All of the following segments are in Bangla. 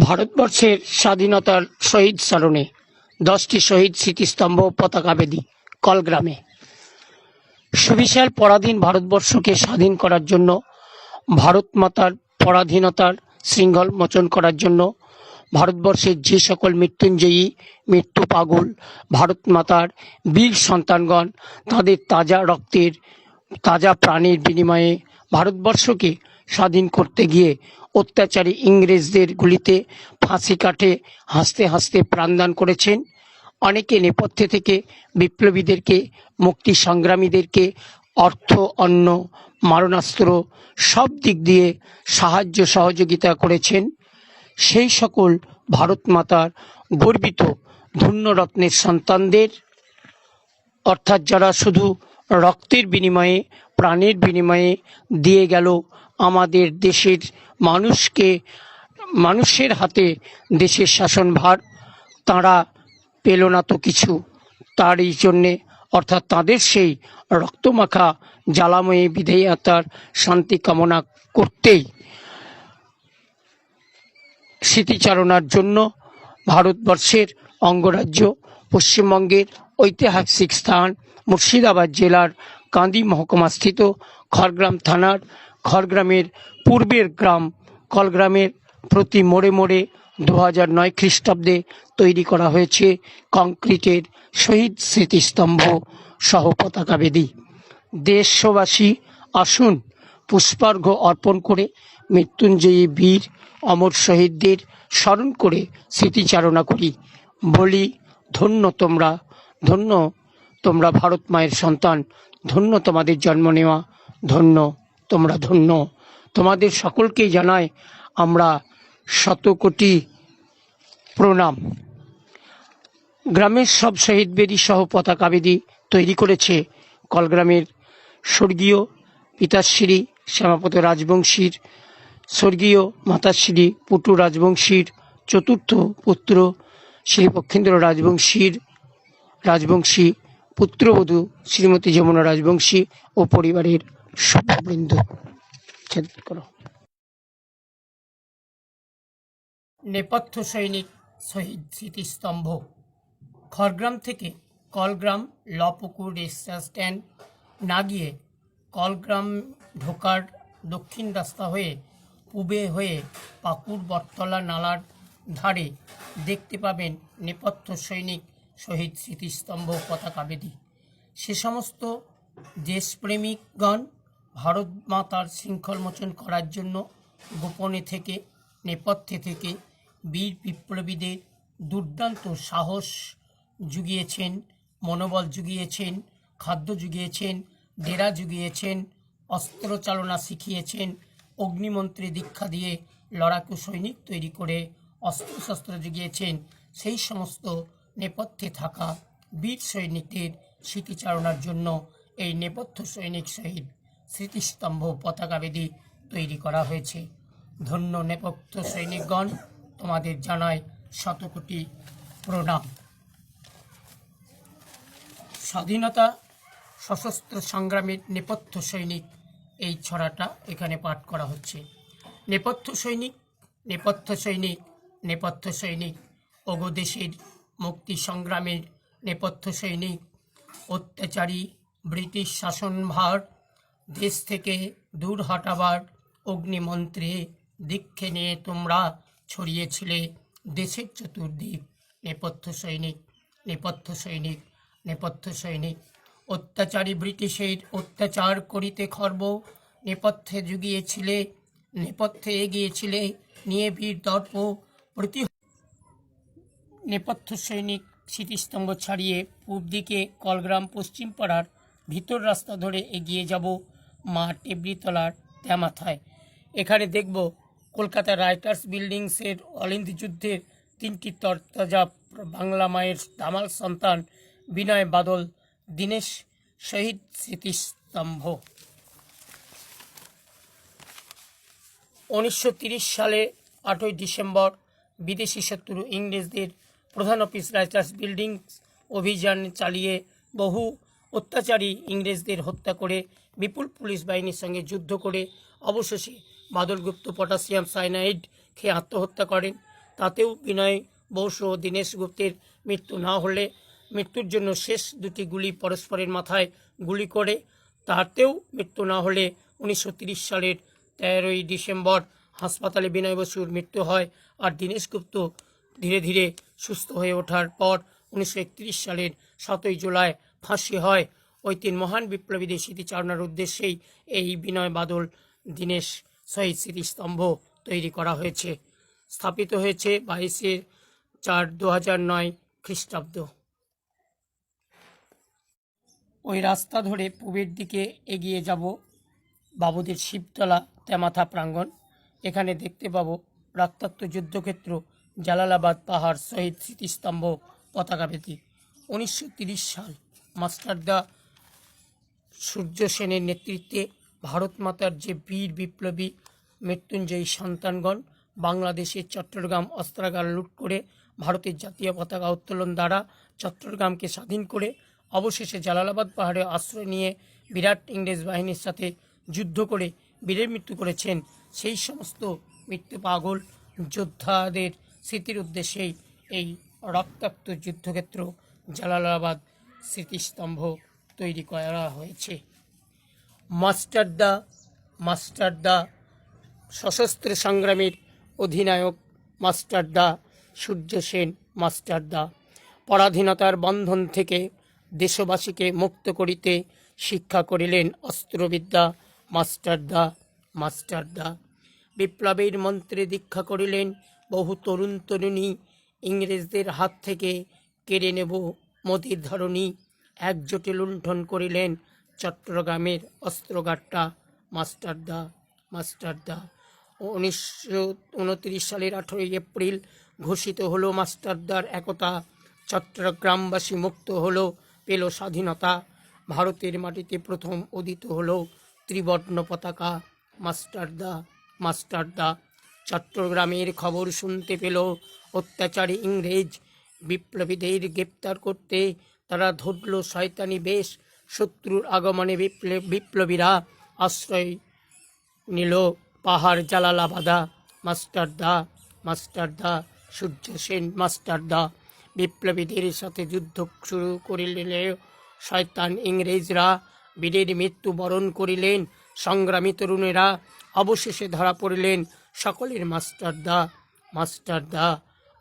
ভারতবর্ষের স্বাধীনতার শহীদ স্মরণে দশটি শহীদ স্মৃতিস্তম্ভ পতাকা পতাকাবেদী কলগ্রামে। সুবিশাল পরাধীন ভারতবর্ষকে স্বাধীন করার জন্য, ভারত মাতার পরাধীনতার শৃঙ্খল মোচন করার জন্য, ভারতবর্ষের যে সকল মৃত্যুঞ্জয়ী, মৃত্যু পাগল ভারত মাতার বীর সন্তানগণ, তাদের তাজা রক্তের, তাজা প্রাণের বিনিময়ে ভারতবর্ষকে স্বাধীন করতে গিয়ে অত্যাচারী ইংরেজদের গুলিতে ফাঁসি কাটে হাসতে হাসতে প্রাণদান করেছেন। অনেকে নেপথ্যে থেকে বিপ্লবীদেরকে, মুক্তি সংগ্রামীদেরকে, অর্থ, অন্ন, মারণাস্ত্র সব দিক দিয়ে সাহায্য সহযোগিতা করেছেন। সেই সকল ভারত মাতার গর্বিত ধন্যরত্নের সন্তানদের, অর্থাৎ যারা শুধু রক্তের বিনিময়ে, প্রাণের বিনিময়ে দিয়ে গেল আমাদের দেশের মানুষকে, মানুষের হাতে দেশের শাসনভার, তাঁরা পেল না তো কিছু। তারই জন্যে, অর্থাৎ তাদের সেই রক্তমাখা জ্বালাময়ী বিধেয়তার শান্তি কামনা করতেই স্মৃতিচারণার জন্য ভারতবর্ষের অঙ্গরাজ্য পশ্চিমবঙ্গের ঐতিহাসিক স্থান মুর্শিদাবাদ জেলার কান্দি মহকুমাস্থিত খড়গ্রাম থানার খড়গ্রামের পূর্বের গ্রাম কলগ্রামের প্রতি মোড়ে মোড়ে দু হাজার নয় খ্রিস্টাব্দে তৈরি করা হয়েছে কংক্রিটের শহীদ স্মৃতিস্তম্ভ সহ পতাকাবেদী দেশবাসী আসুন পুষ্পার্ঘ অর্পণ করে মৃত্যুঞ্জয়ী বীর অমর শহীদদের স্মরণ করে স্মৃতিচারণা করি। বলি, ধন্য তোমরা ধন্য তোমরা ভারত মায়ের সন্তান, ধন্য তোমাদের জন্ম নেওয়া, ধন্য তোমরা ধন্য। তোমাদের সকলকেই জানাই আমরা শত কোটি প্রণাম। গ্রামের সব শহীদ বেদি সহ পতাকাবেদি তৈরি করেছে কলগ্রামের স্বর্গীয় পিতাশ্রী শ্যামাপত রাজবংশীর স্বর্গীয় মাতাশ্রী পুটু রাজবংশীর চতুর্থ পুত্র শ্রী পক্ষেন্দ্র রাজবংশীর রাজবংশী পুত্রবধূ শ্রীমতী যমুনা রাজবংশী ও পরিবারের ছেদ করো। নেপথ্য সৈনিক শহীদ স্মৃতিস্তম্ভ। খড়গ্রাম থেকে কলগ্রাম লপুকুর রেস্টার স্ট্যান্ড না গিয়ে কলগ্রাম ঢোকার দক্ষিণ রাস্তা হয়ে পূবে হয়ে পাকুড় বটতলা নালার ধারে দেখতে পাবেন নেপথ্য সৈনিক শহীদ স্মৃতিস্তম্ভ পতাকাবেদী সে সমস্ত দেশপ্রেমিকগণ ভারত মাতার শৃঙ্খল মোচন করার জন্য গোপনে থেকে, নেপথ্যে থেকে বীর বিপ্লবীদের দুর্দান্ত সাহস জুগিয়েছেন, মনোবল জুগিয়েছেন, খাদ্য জুগিয়েছেন, ডেরা জুগিয়েছেন, অস্ত্র চালনা শিখিয়েছেন, অগ্নিমন্ত্রী দীক্ষা দিয়ে লড়াকু সৈনিক তৈরি করে অস্ত্রশস্ত্র জুগিয়েছেন, সেই সমস্ত নেপথ্যে থাকা বীর সৈনিকদের স্মৃতিচারণার জন্য এই নেপথ্য সৈনিক শহীদ স্মৃতিস্তম্ভ পতাকাবেদী তৈরি করা হয়েছে। ধন্য নেপথ্য সৈনিকগণ, তোমাদের জানায় শতকোটি প্রণাম। স্বাধীনতা সশস্ত্র সংগ্রামের নেপথ্য সৈনিক, এই ছড়াটা এখানে পাঠ করা হচ্ছে। নেপথ্য সৈনিক নেপথ্য সৈনিক নেপথ্য সৈনিক, ওগো দেশের মুক্তি সংগ্রামের নেপথ্য সৈনিক, অত্যাচারী ব্রিটিশ শাসনভার দেশ থেকে দূর হটাবার অগ্নিমন্ত্রে দীক্ষে নিয়ে তোমরা ছড়িয়েছিলে দেশের চতুর্দিক। নেপথ্য সৈনিক নেপথ্য সৈনিক নেপথ্য সৈনিক, অত্যাচারী ব্রিটিশের অত্যাচার করিতে খর্ব, নেপথ্যে জুগিয়েছিলে, নেপথ্যে এগিয়েছিলে নিয়ে বীর দর্প, প্রতি নেপথ্য সৈনিক স্মৃতিস্তম্ভ ছাড়িয়ে পূব দিকে কলগ্রাম পশ্চিম পাড়ার ভিতর রাস্তা ধরে এগিয়ে যাব। মা টেবরিতলার তেমাথায় এখানে দেখব কলকাতা রাইটার্স বিল্ডিংসের অলিন্দ যুদ্ধের তিনটি তরতাজা বাংলা মায়ের দামাল সন্তান বিনয় বাদল, দীনেশ, শহীদ স্মৃতিস্তম্ভ। উনিশশো সালে আটই ডিসেম্বর বিদেশি শত্রু ইংরেজদের প্রধান অফিস রাইটার্স বিল্ডিং অভিযান চালিয়ে বহু অত্যাচারী ইংরেজদের হত্যা করে বিপুল পুলিশ বাহিনীর সঙ্গে যুদ্ধ করে অবশেষে বাদলগুপ্ত পটাশিয়াম সাইনাইড খেয়ে আত্মহত্যা করেন। তাতেও বিনয় বোস ও দীনেশ গুপ্তের মৃত্যু না হলে মৃত্যুর জন্য শেষ দুটি গুলি পরস্পরের মাথায় গুলি করে। তাতেও মৃত্যু না হলে উনিশশো সালের তেরোই ডিসেম্বর হাসপাতালে বিনয় বসুর মৃত্যু হয় আর দীনেশ গুপ্ত ধীরে ধীরে সুস্থ হয়ে ওঠার পর উনিশশো একত্রিশ সালের সাতই জুলাই ফাঁসি হয়। ওই তিন মহান বিপ্লবীদের স্মৃতিচারণার উদ্দেশ্যেই এই বিনয় বাদল দীনেশ শহীদ স্মৃতিস্তম্ভ তৈরি করা হয়েছে, স্থাপিত হয়েছে বাইশে চার দু হাজার নয় খ্রিস্টাব্দ। ওই রাস্তা ধরে পূবের দিকে এগিয়ে যাব বাবুদের শিবতলা তেমাথা প্রাঙ্গণ। এখানে দেখতে পাবো রক্তাক্ত যুদ্ধক্ষেত্র, জালালাবাদ পাহাড় শহীদ স্মৃতিস্তম্ভ পতাকা বেদি উনিশশো সাল মাস্টারদা সূর্য সেনের নেতৃত্বে ভারত মাতার যে বীর বিপ্লবী মৃত্যুঞ্জয়ী সন্তানগণ বাংলাদেশের চট্টগ্রাম অস্ত্রাগার লুট করে ভারতের জাতীয় পতাকা উত্তোলন দ্বারা চট্টগ্রামকে স্বাধীন করে অবশেষে জালালাবাদ পাহাড়ে আশ্রয় নিয়ে বিরাট ইংরেজ বাহিনীর সাথে যুদ্ধ করে বীরের মৃত্যু করেছেন। সেই সমস্ত মৃত্যু পাগল যোদ্ধাদের স্মৃতির উদ্দেশ্যেই এই রক্তাক্ত যুদ্ধক্ষেত্র জালালাবাদ স্মৃতিস্তম্ভ তৈরি করা হয়েছে। মাস্টারদা মাস্টারদা সশস্ত্র সংগ্রামের অধিনায়ক মাস্টারদা সূর্য সেন মাস্টারদা পরাধীনতার বন্ধন থেকে দেশবাসীকে মুক্ত করিতে শিক্ষা করিলেন অস্ত্রবিদ্যা মাস্টারদা মাস্টারদা বিপ্লবের মন্ত্রে দীক্ষা করিলেন বহু তরুণ তরুণী ইংরেজদের হাত থেকে কেড়ে নেব মোদির ধরণী একজোটে লুণ্ঠন করিলেন চট্টগ্রামের অস্ত্রগারটা মাস্টারদা মাস্টারদা উনিশশো উনত্রিশ সালের আঠেরোই এপ্রিল ঘোষিত হলো মাস্টারদার একতা। চট্টগ্রামবাসী মুক্ত হলো, পেল স্বাধীনতা। ভারতের মাটিতে প্রথম উদিত হলো ত্রিবর্ণ পতাকা। মাস্টারদা মাস্টারদা চট্টগ্রামের খবর শুনতে পেল অত্যাচারী ইংরেজ বিপ্লবীদের গ্রেপ্তার করতে তারা ধরল শয়তানি বেশ, শত্রুর আগমনে বিপ্লব বিপ্লবীরা আশ্রয় নিল। পাহাড় জালালাবাদা মাস্টারদা মাস্টারদা সূর্য সেন মাস্টারদা বিপ্লবীদের সাথে যুদ্ধ শুরু করিলে শয়তান ইংরেজরা বীরের মৃত্যু বরণ করিলেন। সংগ্রামী তরুণেরা অবশেষে ধরা পড়িলেন। সকলের মাস্টারদা মাস্টারদা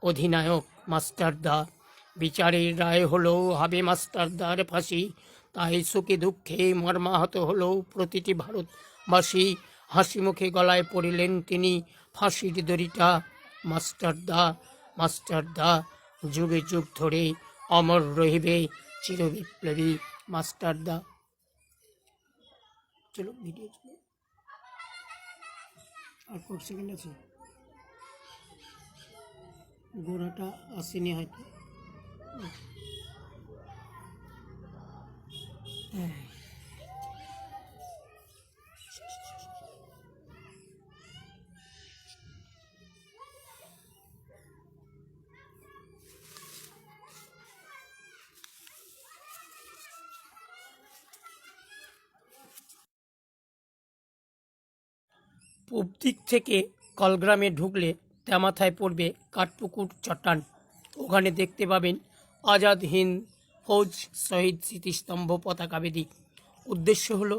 অধিনায়ক মাস্টারদা বিচারের রায় হলো, হবে মাস্টারদার ফাঁসি। তাই সুখে দুঃখে মর্মাহত হলো প্রতিটি ভারতবাসী। হাসি মুখে গলায় পড়িলেন তিনি ফাঁসির দড়িটা। মাস্টারদা মাস্টারদা যুগে যুগ ধরে অমর রহিবে চিরবিপ্লবী মাস্টারদা চলো, ভিডিও চলো। আর সেকেন্ড আছে। গোড়াটা আসেনি হয়তো। হ্যাঁ পূব দিক থেকে কলগ্রামে ঢুকলে তেমাথায় পড়বে কাঠপুকুর চট্টান ওখানে দেখতে পাবেন আজাদ হিন্দ ফৌজ শহীদ স্মৃতিস্তম্ভ পতাকা বেদি উদ্দেশ্য হল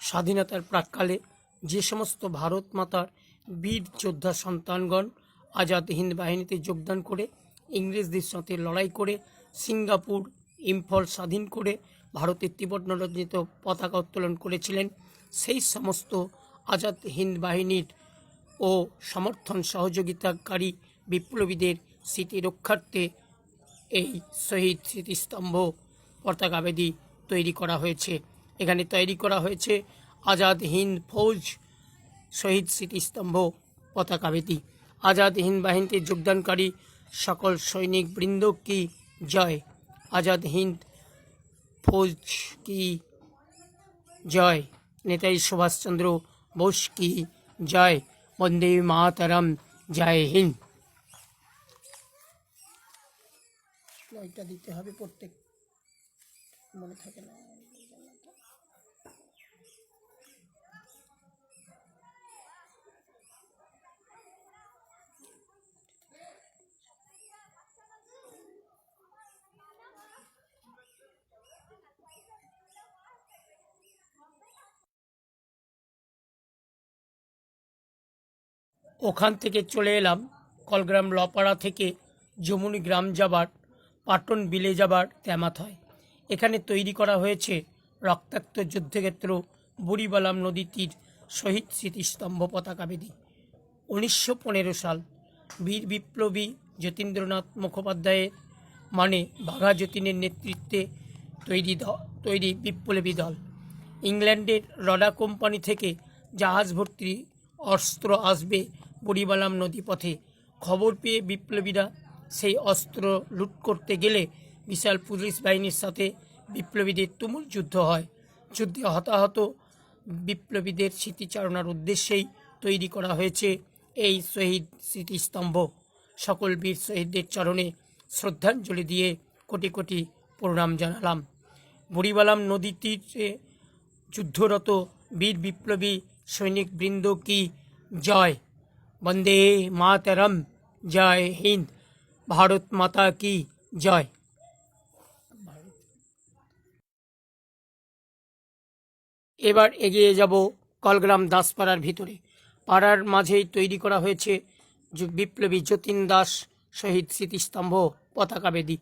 স্বাধীনতার প্রাককালে যে সমস্ত ভারত মাতার বীর যোদ্ধা সন্তানগণ আজাদ হিন্দ বাহিনীতে যোগদান করে ইংরেজদের সাথে লড়াই করে সিঙ্গাপুর ইম্ফল স্বাধীন করে ভারতের ত্রিবর্ণ রঞ্জিত পতাকা উত্তোলন করেছিলেন, সেই সমস্ত আজাদ হিন্দ বাহিনীর ও সমর্থন সহযোগিতাকারী বিপ্লবীদের স্মৃতি রক্ষার্থে এই শহীদ স্মৃতিস্তম্ভ পতাকাবেদী তৈরি করা হয়েছে। এখানে তৈরি করা হয়েছে আজাদ হিন্দ ফৌজ শহীদ স্মৃতিস্তম্ভ পতাকা পতাকাবেদী। আজাদ হিন্দ বাহিনীতে যোগদানকারী সকল সৈনিক বৃন্দ কি জয়? আজাদ হিন্দ ফৌজ কি জয়? নেতাজি সুভাষচন্দ্র বোস কি জয়? বন্দে মাতরম, জয় হিন্দ। ওইটা দিতে হবে, প্রত্যেক মনে থাকে না। ওখান থেকে চলে এলাম কলগ্রাম লপাড়া থেকে জমুনি গ্রাম যাবার পাটন বিলে যাবার তেমাত হয়। এখানে তৈরি করা হয়েছে রক্তাক্ত যুদ্ধক্ষেত্র বুড়িবালাম নদী তীর শহীদ স্মৃতিস্তম্ভ পতাকা পতাকাবেদী উনিশশো পনেরো সাল বীর বিপ্লবী যতীন্দ্রনাথ মুখোপাধ্যায়ের মানে বাঘা যতীনের নেতৃত্বে তৈরি তৈরি বিপ্লবী দল। ইংল্যান্ডের রডা কোম্পানি থেকে জাহাজ ভর্তি অস্ত্র আসবে বুড়িবালাম নদীপথে। খবর পেয়ে বিপ্লবীরা সেই অস্ত্র লুট করতে গেলে বিশাল পুলিশ বাহিনীর সাথে বিপ্লবীদের তুমুল যুদ্ধ হয়। যুদ্ধে হতাহত বিপ্লবীদের স্মৃতিচারণার উদ্দেশ্যেই তৈরি করা হয়েছে এই শহীদ স্মৃতিস্তম্ভ। সকল বীর শহীদদের চরণে শ্রদ্ধাঞ্জলি দিয়ে কোটি কোটি প্রণাম জানালাম। বুড়িবালাম নদী তীরে যুদ্ধরত বীর বিপ্লবী সৈনিক বৃন্দ কি জয়? বন্দে মাতরম, জয় হিন্দ। ভারত মাতা কি? জয়। এবার এগিয়ে যাব কলগ্রাম দাসপাড়ার ভিতরে। পাড়ার মাঝেই তৈরি করা হয়েছে বিপ্লবী যতীন দাস শহীদ স্মৃতিস্তম্ভ পতাকাবেদী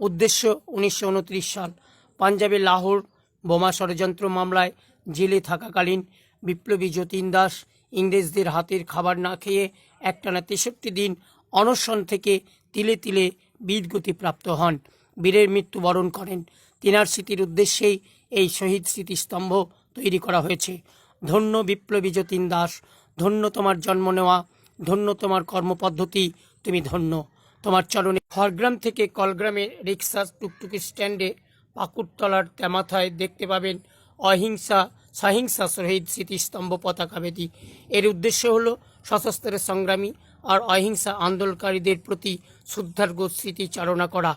উদ্দেশ্য উনিশশো উনত্রিশ সাল। পাঞ্জাবে লাহোর বোমা ষড়যন্ত্র মামলায় জেলে থাকাকালীন বিপ্লবী যতীন দাস ইংরেজদের হাতের খাবার না খেয়ে একটানা তেষট্টি দিন অনশন থেকে তিলে তিলে বীরগতি প্রাপ্ত হন। বীরের মৃত্যুবরণ করেন। তিনার স্মৃতির উদ্দেশ্যেই এই শহীদ স্মৃতিস্তম্ভ তৈরি করা হয়েছে। ধন্য বিপ্লবী যতীন দাস, ধন্য তোমার জন্ম নেওয়া, ধন্য তোমার কর্মপদ্ধতি, তুমি ধন্য। তোমার চরণে খড়গ্রাম থেকে কলগ্রামে রিক্সা টুকটুকি স্ট্যান্ডে পাকুড়তলার তেমাথায় দেখতে পাবেন অহিংসা, সহিংসা শহীদ স্মৃতিস্তম্ভ পতাকা পতাকাবেদী এর উদ্দেশ্য হলো সশস্ত্র সংগ্রামী আর অহিংসা আন্দোলনকারীদের প্রতি শ্রদ্ধার্ঘ স্মৃতিচারণা করা।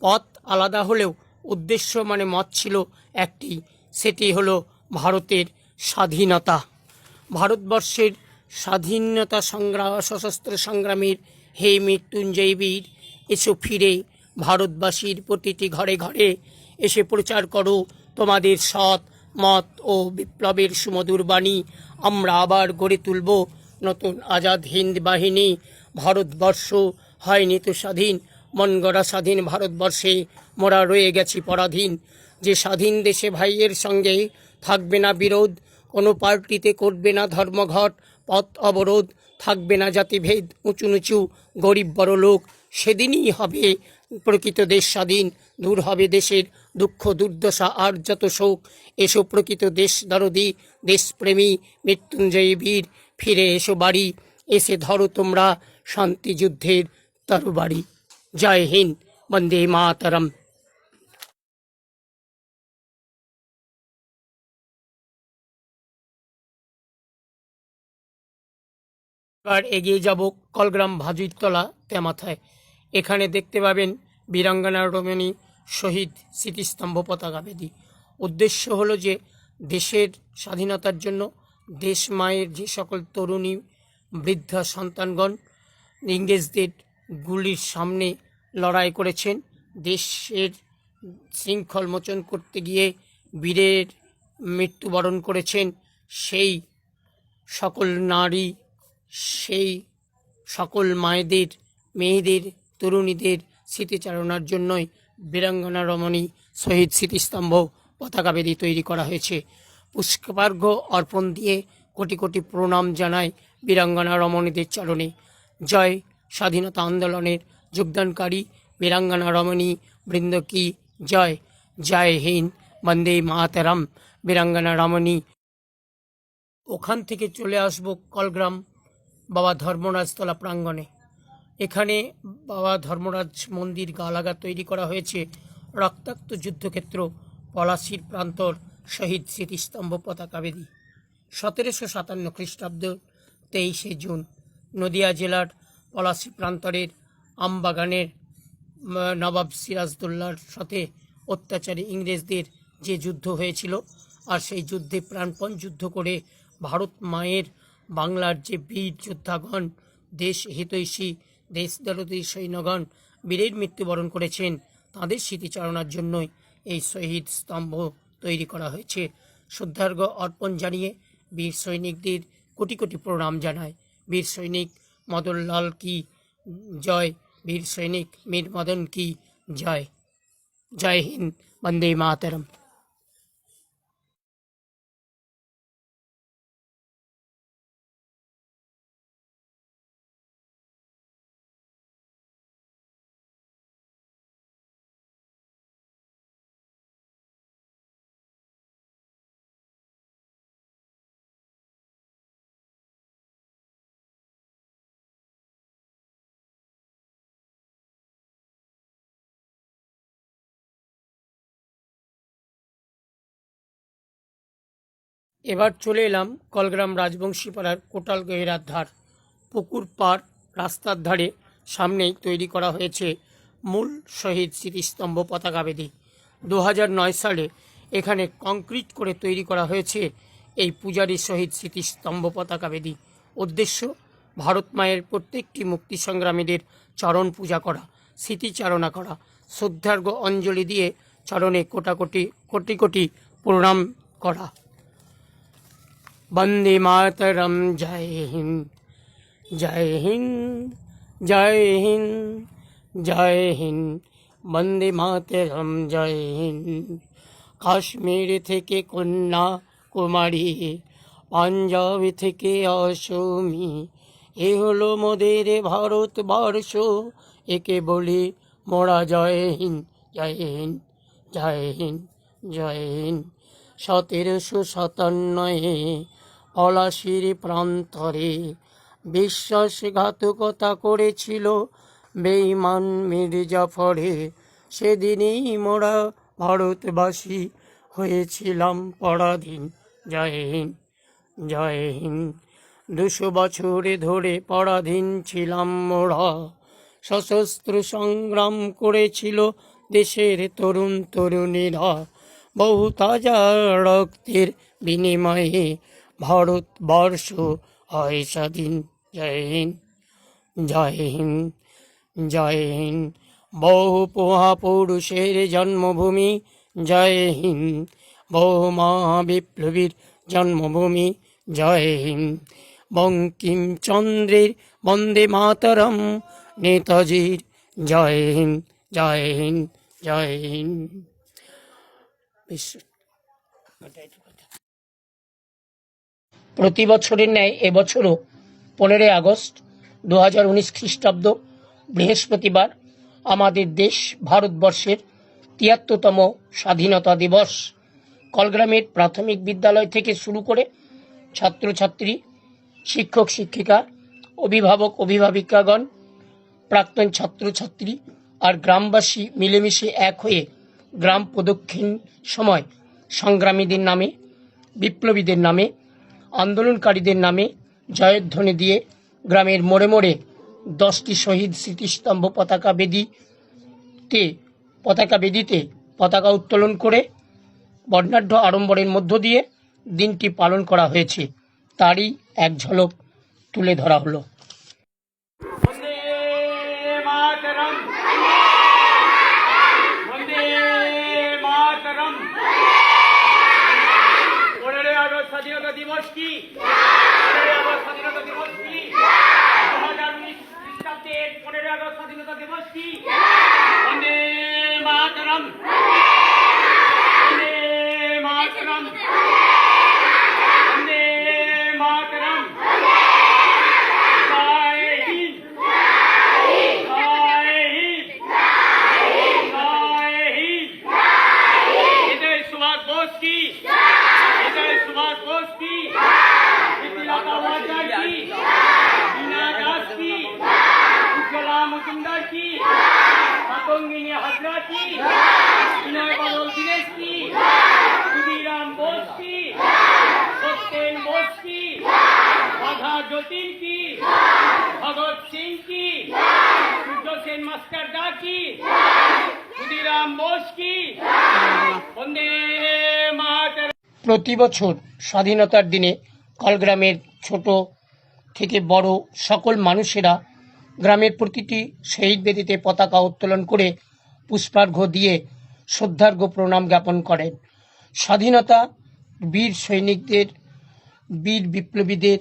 পথ আলাদা হলেও উদ্দেশ্য মানে মত ছিল একটি। সেটি হলো ভারতের স্বাধীনতা। ভারতবর্ষের স্বাধীনতা সংগ্রাম সশস্ত্র সংগ্রামের হে মৃত্যুঞ্জয় বীর, এসো ফিরে ভারতবাসীর প্রতিটি ঘরে ঘরে এসে প্রচার করো তোমাদের সৎ, মত ও বিপ্লবের সুমধুর বাণী। আমরা আবার গড়ে তুলব নতুন আজাদ হিন্দ বাহিনী, ভারতবর্ষ হয়নি তো স্বাধীন। মন গড়া স্বাধীন ভারতবর্ষে মোরা রয়ে গেছি পরাধীন। যে স্বাধীন দেশে ভাইয়ের সঙ্গে থাকবে না বিরোধ, কোনো পার্টিতে করবে না ধর্মঘট, পথ অবরোধ, থাকবে না জাতিভেদ উঁচু নিচু গরিব বড় লোক, সেদিনই হবে প্রকৃত দেশ স্বাধীন। দূর হবে দেশের দুঃখ, দুর্দশা, আর যত শোক, এসো প্রকৃত দেশ দরদি, দেশপ্রেমী, মৃত্যুঞ্জয়ী বীর। ফিরে এসো বাড়ি। এসে ধরো তোমরা শান্তিযুদ্ধের তরবারি। জয় হিন্দ, বন্দে মাতরম। এবার এগিয়ে যাব কলগ্রাম ভাজুরতলা তেমাথায়। এখানে দেখতে পাবেন বীরাঙ্গনা রমণী শহীদ স্মৃতিস্তম্ভ পতাকাবেদী উদ্দেশ্য হলো যে দেশের স্বাধীনতার জন্য দেশ মায়ের যে সকল তরুণী, বৃদ্ধা সন্তানগণ ইংরেজদের গুলির সামনে লড়াই করেছেন, দেশের শৃঙ্খল মোচন করতে গিয়ে বীরের মৃত্যুবরণ করেছেন, সেই সকল নারী, সেই সকল মায়েদের, মেয়েদের, তরুণীদের স্মৃতিচারণার জন্যই বীরাঙ্গনা রমণী শহীদ স্মৃতিস্তম্ভ পতাকাবেদী তৈরি করা হয়েছে। পুষ্পার্ঘ্য অর্পণ দিয়ে কোটি কোটি প্রণাম জানায় বীরাঙ্গনা রমণীদের চরণে। জয় স্বাধীনতা আন্দোলনের যোগদানকারী বীরাঙ্গনা রমণী বৃন্দ কি জয়। জয় হিন্দ, বন্দে মাতারাম, বীরাঙ্গনা রমণী। ওখান থেকে চলে আসব কলগ্রাম বাবা ধর্মরাজতলা প্রাঙ্গণে। এখানে বাবা ধর্মরাজ মন্দির গালাগা তৈরি করা হয়েছে। রক্তাক্ত যুদ্ধক্ষেত্র পলাশির প্রান্তর। শহীদ স্মৃতিস্তম্ভ পতাকা পতাকাবেদী সতেরোশো সাতান্ন খ্রিস্টাব্দ তেইশে জুন নদিয়া জেলার পলাশি প্রান্তরের আমবাগানের নবাব সিরাজদৌল্লার সাথে অত্যাচারী ইংরেজদের যে যুদ্ধ হয়েছিল আর সেই যুদ্ধে প্রাণপণ যুদ্ধ করে ভারত মায়ের বাংলার যে বীর যোদ্ধাগণ, দেশ হিতৈষী, দেশ দরদী সৈন্যগণ বীরের মৃত্যুবরণ করেছেন, তাদের স্মৃতিচারণার জন্যই এই শহীদ স্তম্ভ তৈরি করা হয়েছে। শ্রদ্ধার্ঘ অর্পণ জানিয়ে বীর সৈনিকদের কোটি কোটি প্রণাম জানায়। বীর সৈনিক মদনলাল কি জয়? বীর সৈনিক মীর মদন কি জয়? জয় হিন্দ, বন্দে মাতরম। এবার চলে এলাম কলগ্রাম রাজবংশী পাড়ার কোটাল গহিরার ধার। পুকুর পাড় রাস্তার ধারে সামনেই তৈরি করা হয়েছে মূল শহীদ স্মৃতিস্তম্ভ পতাকা পতাকাবেদী দু সালে এখানে কংক্রিট করে তৈরি করা হয়েছে এই পূজারী শহীদ স্মৃতিস্তম্ভ পতাকা পতাকাবেদী উদ্দেশ্য, ভারত মায়ের প্রত্যেকটি মুক্তি সংগ্রামীদের চরণ পূজা করা, স্মৃতিচারণা করা। শ্রদ্ধার্ঘ অঞ্জলি দিয়ে চরণে কোটাকোটি, কোটি কোটি প্রণাম করা। বন্দে মাতরম, জয় হিন্দ জয় হিন্দ জয় হিন্দ জয় হিন্দ, বন্দে মাতরম, জয় হিন্দ। কাশ্মীর থেকে কন্যা কুমারী পাঞ্জাব থেকে অসমী, এ হলো মোদের ভারতবর্ষ। একে বলি মোরা জয় হিন্দ জয় হিন্দ জয় হিন্দ জয় হিন্দ। সতেরোশো সাতান্নয়ে পলাশির প্রান্তরে বিশ্বাসঘাতকতা করেছিল বেঈমান মির্জাফরে সেদিনই মোরা ভারতবাসী হয়েছিলাম পরাধীন। জয় হিন্দ জয় হিন্দ। দুশো বছর ধরে পরাধীন ছিলাম মোরা সশস্ত্র সংগ্রাম করেছিল দেশের তরুণ তরুণীরা বহু তাজা রক্তের বিনিময়ে ভারতবর্ষ হয় স্বাধীন। জয় হিন্দ জয় হিন্দ জয় হিন্দ। বহু মহাপুরুষের জন্মভূমি, জয় হিন্দ। বহু মহাবিপ্লবীর জন্মভূমি, জয় হিন্দ। বঙ্কিমচন্দ্রের বন্দে মাতরম, নেতাজির জয় হিন্দ জয় হিন্দ জয় হিন্দ। বিশ্ব প্রতি বছরের ন্যায় এবছরও পনেরোই আগস্ট দু হাজার উনিশ খ্রিস্টাব্দ বৃহস্পতিবার আমাদের দেশ ভারতবর্ষের তিয়াত্তরতম স্বাধীনতা দিবস। কলগ্রামের প্রাথমিক বিদ্যালয় থেকে শুরু করে ছাত্রছাত্রী, শিক্ষক, শিক্ষিকা, অভিভাবক, অভিভাবিকাগণ, প্রাক্তন ছাত্রছাত্রী আর গ্রামবাসী মিলেমিশে এক হয়ে গ্রাম প্রদক্ষিণ সময় সংগ্রামীদের নামে, বিপ্লবীদের নামে আন্দোলনকারীদের নামে জয়ধ্বনি দিয়ে গ্রামের মোড়ে মোড়ে দশটি শহীদ স্মৃতিস্তম্ভ পতাকা বেদিতে পতাকা বেদিতে পতাকা উত্তোলন করে বর্ণাঢ্য আড়ম্বরের মধ্য দিয়ে দিনটি পালন করা হয়েছে। তারই এক ঝলক তুলে ধরা হলো বন্দে মাতরম বন্দে মাতরম পনেরোই আগস্ট স্বাধীনতা দিবস কি? স্বাধীনতা দিবস কি? দু হাজার উনিশ খ্রিস্টাব্দের পনেরোই আগস্ট স্বাধীনতা দিবস কি? বন্দে মাতরম! বন্দে মাতরম বন্দে মাতরম জয় হিন্দ জয় হিন্দ জয় হিন্দ হৃদয় সুভাষ বোস কি হৃদয় সুভাষ বোস কি প্রীতিলতা ওয়াদ্দার কি বীণা দাস কি উজ্জ্বলা মজুমদার কি? মাতঙ্গিনী বিনয় বাদল দীনেশ কি? সত্যেন রাধা ভগৎ সূর্য সেন মাস্টার দা কি? ক্ষুদিরাম বোস কি? প্রতি বছর স্বাধীনতার দিনে কলগ্রামের ছোট থেকে বড় সকল মানুষেরা গ্রামের প্রতিটি শহীদ বেদিতে পতাকা উত্তোলন করে পুষ্পার্ঘ্য দিয়ে শ্রদ্ধার্ঘ্য প্রণাম জ্ঞাপন করেন। স্বাধীনতা, বীর সৈনিকদের, বীর বিপ্লবীদের,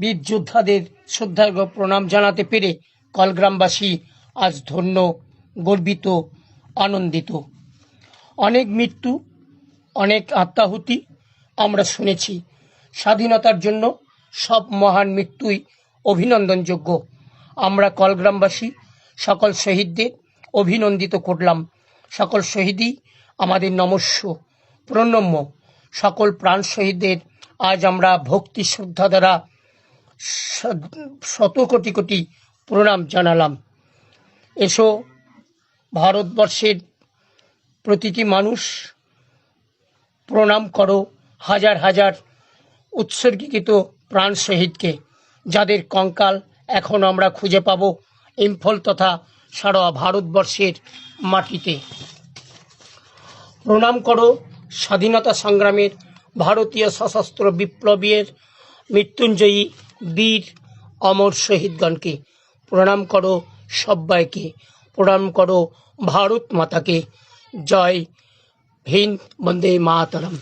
বীর যোদ্ধাদের শ্রদ্ধার্ঘ্য প্রণাম জানাতে পেরে কলগ্রামবাসী আজ ধন্য, গর্বিত, আনন্দিত। অনেক মৃত্যু, অনেক আত্মাহুতি আমরা শুনেছি। স্বাধীনতার জন্য সব মহান মৃত্যুই অভিনন্দনযোগ্য। আমরা কলগ্রামবাসী, সকল শহীদদের অভিনন্দিত করলাম। সকল শহীদই আমাদের নমস্য, প্রণম্য। সকল প্রাণ শহীদদের আজ আমরা ভক্তি, শ্রদ্ধা দ্বারা শত কোটি কোটি প্রণাম জানালাম। এসো, ভারতবর্ষের প্রতিটি মানুষ প্রণাম করো হাজার হাজার উৎসর্গীকৃত প্রাণ শহীদকে, যাদের কঙ্কাল এখন আমরা খুঁজে পাব ইম্ফল তথা সারা ভারতবর্ষের মাটিতে। প্রণাম করো স্বাধীনতা সংগ্রামের ভারতীয় সশস্ত্র বিপ্লবীর মৃত্যুঞ্জয়ী বীর অমর শহীদগণকে। প্রণাম করো সব্বাইকে প্রণাম করো ভারত মাতাকে। জয় হিন্দ, বন্দে মাতরম।